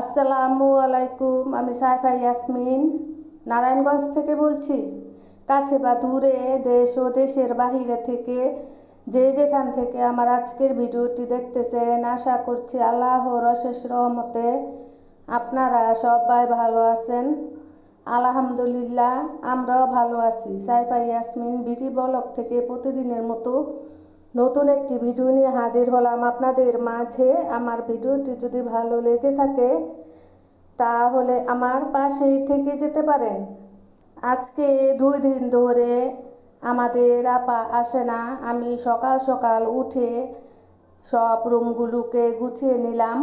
আসসালামু আলাইকুম, আমি সাইফা ইয়াসমিন, নারায়ণগঞ্জ থেকে বলছি, কাছে বা দূরে, দেশ ও দেশের বাহিরে থেকে যে যেখান থেকে আমার আজকের ভিডিওটি দেখতেছেন, আশা করছি আল্লাহর অশেষ রহমতে আপনারা সবাই ভালো আছেন। আলহামদুলিল্লাহ, আমরাও ভালো আছি। সাইফা ইয়াসমিন, বিটি ব্লগ থেকে প্রতিদিনের মতো নতুন একটি ভিডিও নিয়ে হাজির হলাম আপনাদের মাঝে। আমার ভিডিওটি যদি ভালো লেগে থাকে, তাহলে আমার পাশেই থেকে যেতে পারেন। আজকে দুই দিন ধরে আমাদের আপা আসে না। আমি সকাল সকাল উঠে সব রুমগুলোকে গুছিয়ে নিলাম।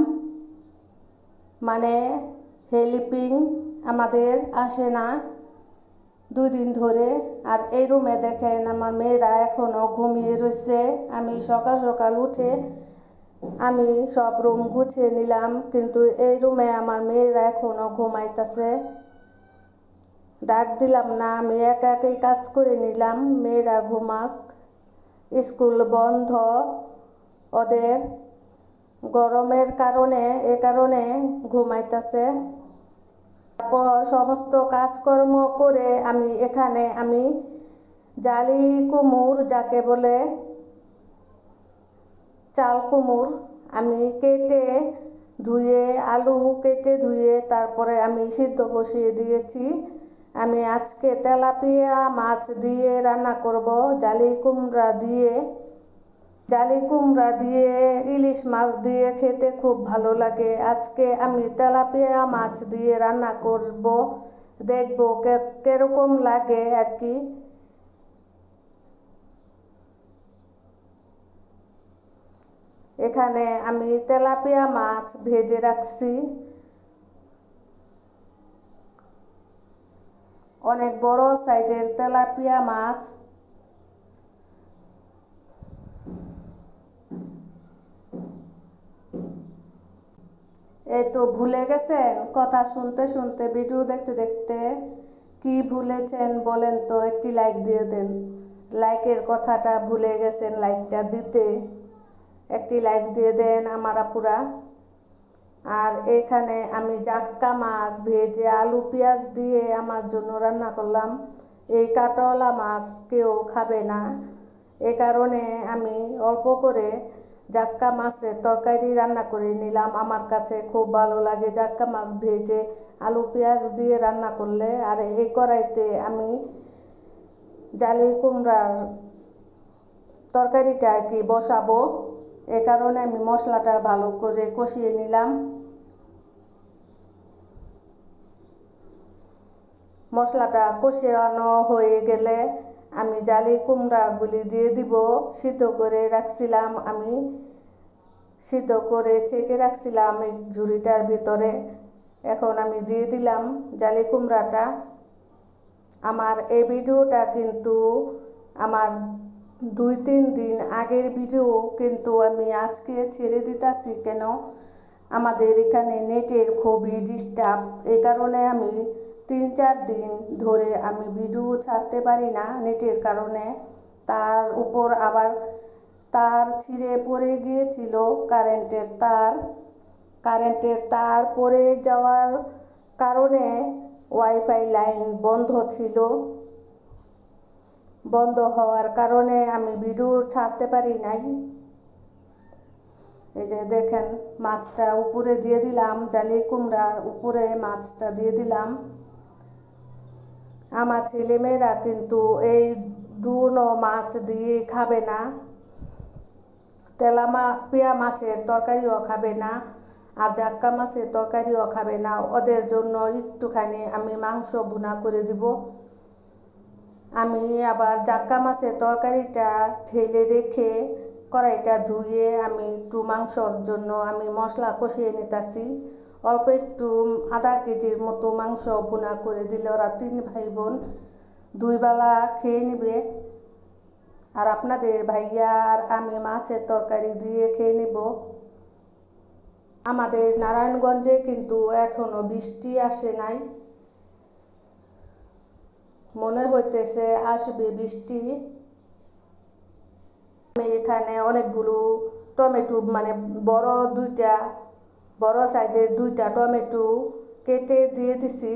মানে হেল্পিং আমাদের আসে না। দুই দিন ধরে আর এই রুমে দেখেন আমার মেয়েরা এখনও ঘুমিয়ে রয়েছে। আমি সকাল সকাল উঠে আমি সব রুম গুছিয়ে নিলাম, কিন্তু এই রুমে আমার মেয়েরা এখনও ঘুমাইতেছে। ডাক দিলাম, না, আমি একা একাই কাজ করে নিলাম, মেয়েরা ঘুমাক। স্কুল বন্ধ। ওদের গরমের কারণে, এ কারণে ঘুমাইতেছে। তারপর সমস্ত কাজকর্ম করে আমি এখানে আমি জালি কুমুর যাকে বলে চাল কুমুর আমি কেটে ধুয়ে, আলু কেটে ধুয়ে তারপরে আমি সিদ্ধ বসিয়ে দিয়েছি। আমি আজকে তেলাপিয়া মাছ দিয়ে রান্না করব জালি কুমড়া দিয়ে। জালি কুমড়া দিয়ে, ইলিশ মাছ দিয়ে খেতে খুব ভালো লাগে। আজকে আমি তেলাপিয়া মাছ দিয়ে রান্না করব। দেখব কেরকম লাগে আর কি। এখানে আমি তেলাপিয়া মাছ ভেজে রাখছি। অনেক বড় সাইজের তেলাপিয়া মাছ। এই তো ভুলে গেছেন? কথা শুনতে শুনতে ভিডিও দেখতে দেখতে কি ভুলেছেন বলেন তো, একটি লাইক দিয়ে দেন। লাইকের কথাটা ভুলে গেছেন লাইকটা দিতে। একটি লাইক দিয়ে দেন আমার আপুরা। আর এখানে আমি জাক্কা মাছ ভেজে আলু পেঁয়াজ দিয়ে আমার জন্য রান্না করলাম। এই কাটলা মাছ কেউ খাবে না। এ কারণে আমি অল্প করে জাক্কা মাছের তরকারি রান্না করে নিলাম। আমার কাছে খুব ভালো লাগে জাক্কা মাছ ভেজে। আলু পেঁয়াজ দিয়ে রান্না করলে, আর এই কড়াইতে আমি জালি কুমড়ার তরকারিটা আর কি বসাবো। এ কারণে আমি মশলাটা ভালো করে কষিয়ে নিলাম। মশলাটা কষানো হয়ে গেলে আমি জালি কুমড়াগুলি দিয়ে দিব, সিদ্ধ করে রাখছিলাম আমি। সিদ্ধ করে ছেঁকে রাখছিলাম এই ঝুড়িটার ভিতরে। এখন আমি দিয়ে দিলাম জালি কুমড়াটা। আমার এই ভিডিওটা কিন্তু আমার দুই তিন দিন আগের ভিডিও কিন্তু আমি আজকে ছেড়ে দিতেছি কেন? আমাদের এখানে নেটের খুবই ডিস্টার্ব এই কারণে আমি তিন চার দিন ধরে আমি ভিডিও ছাড়তে পারি না নেটের কারণে। তার উপর আবার তার ছিঁড়ে পড়ে গিয়েছিল কারেন্টের তার। কারেন্টের তার পড়ে যাওয়ার কারণে ওয়াইফাই লাইন বন্ধ ছিল। বন্ধ হওয়ার কারণে আমি ভিডিও ছাড়তে পারি নাই। এই যে দেখেন, মাছটা উপরে দিয়ে দিলাম, জালি কুমড়ার উপরে মাছটা দিয়ে দিলাম। আমার ছেলেমেয়েরা কিন্তু এই দুনো মাছ দিয়ে খাবে না। তেলা তেলামা, পেয়া মাছের তরকারিও খাবে না আর জাক্কা মাছের তরকারিও খাবে না। ওদের জন্য একটুখানি আমি মাংস ভুনা করে দিব। আমি আবার জাক্কা মাছের তরকারিটা ঠেলে রেখে কড়াইটা ধুয়ে আমি একটু মাংসর জন্য আমি মশলা কষিয়ে নিতেছি। অল্প একটু আধা কেজির মতো মাংস ভুনা করে দিলে ওরা তিন ভাই বোন দুই বেলা খেয়ে নেবে। আর আপনাদের ভাইয়া আর আমি মাছের তরকারি দিয়ে খেয়ে নেব। আমাদের নারায়ণগঞ্জে কিন্তু এখনও বৃষ্টি আসে নাই। মনে হইতেছে আসবে বৃষ্টি। আমি এখানে অনেকগুলো টমেটো মানে বড় দুইটা বড় সাইজের দুইটা টমেটো কেটে দিয়ে দিছি।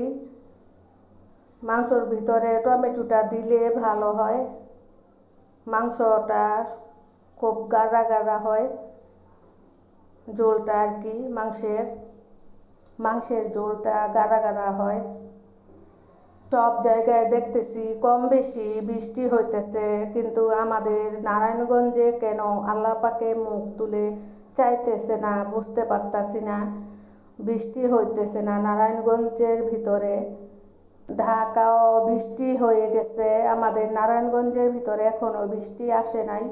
মাংসর ভিতরে টমেটোটা দিলে ভালো হয়। মাংসটা খুব গাড়া গাড়া হয়। ঝোলটা আর কি, মাংসের মাংসের ঝোলটা গাড়া গাড়া হয়। সব জায়গায় দেখতেছি কম বেশি বৃষ্টি হইতেছে, কিন্তু আমাদের নারায়ণগঞ্জে কেন আল্লাপাকে মুখ তুলে চাইতেছে না, বুঝতে পারতাছি না। বৃষ্টি হইতেছে না, নারায়ণগঞ্জের ভিতরে। ঢাকাও বৃষ্টি হয়ে গেছে, আমাদের নারায়ণগঞ্জের ভিতরে এখনও বৃষ্টি আসে নাই।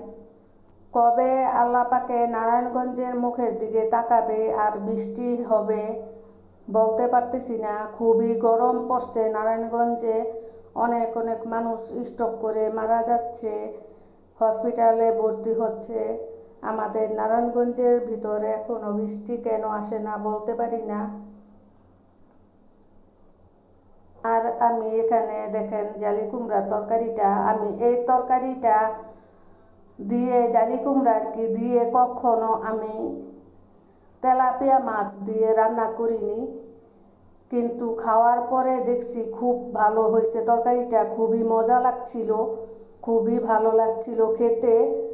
কবে আল্লাপাকে নারায়ণগঞ্জের মুখের দিকে তাকাবে আর বৃষ্টি হবে বলতে পারতেছি না। খুবই গরম পড়ছে, নারায়ণগঞ্জে অনেক অনেক মানুষ স্ট্রোক করে মারা যাচ্ছে, হসপিটালে ভর্তি হচ্ছে। আমাদের নারায়ণগঞ্জের ভিতরে এখনও বৃষ্টি কেন আসে না বলতে পারি না। আর আমি এখানে দেখেন জালি কুমড়ার তরকারিটা, আমি এই তরকারিটা দিয়ে জালি কুমড়া আর কি দিয়ে কখনো আমি তেলাপিয়া মাছ দিয়ে রান্না করিনি। কিন্তু খাওয়ার পরে দেখছি খুব ভালো হয়েছে তরকারিটা, খুবই মজা লাগছিল, খুবই ভালো লাগছিল খেতে।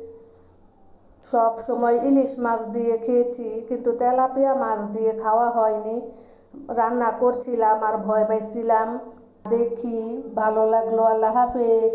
সব সময় ইলিশ মাছ দিয়ে খেয়েছি, কিন্তু তেলাপিয়া মাছ দিয়ে খাওয়া হয়নি। রান্না করছিলাম আর ভয় পাইছিলাম। দেখি, ভালো লাগল। আল্লাহ হাফেজ।